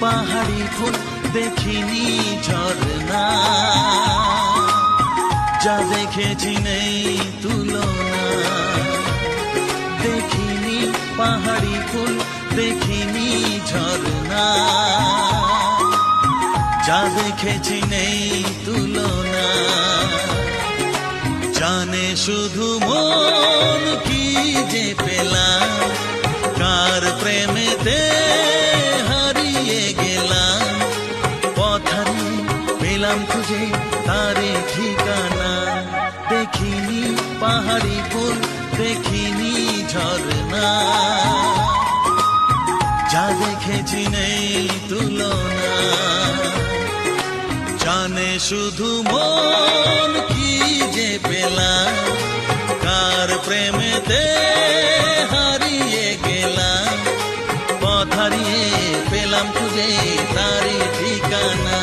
পাহাড়ি ফুল দেখিনি ঝর্ণা। যা দেখেছি নেই তুলনা। দেখিনি পাহাড়ি ফুল, দেখিনি ঝর্ণা। যা দেখেছি নেই তুলনা। জানে শুধু মন কি যে পেলাম, কার প্রেমেতে পথারি পেলাম খুঁজে তারে ঠিকানা। দেখিনি পাহাড়ি ফুল, দেখিনি ঝর্ণা। যা দেখেছি নেই তুলনা। জানে শুধু মন কি যে পেলাম, কার প্রেমেতে পেলাম খুঁজে তারি ঠিকানা।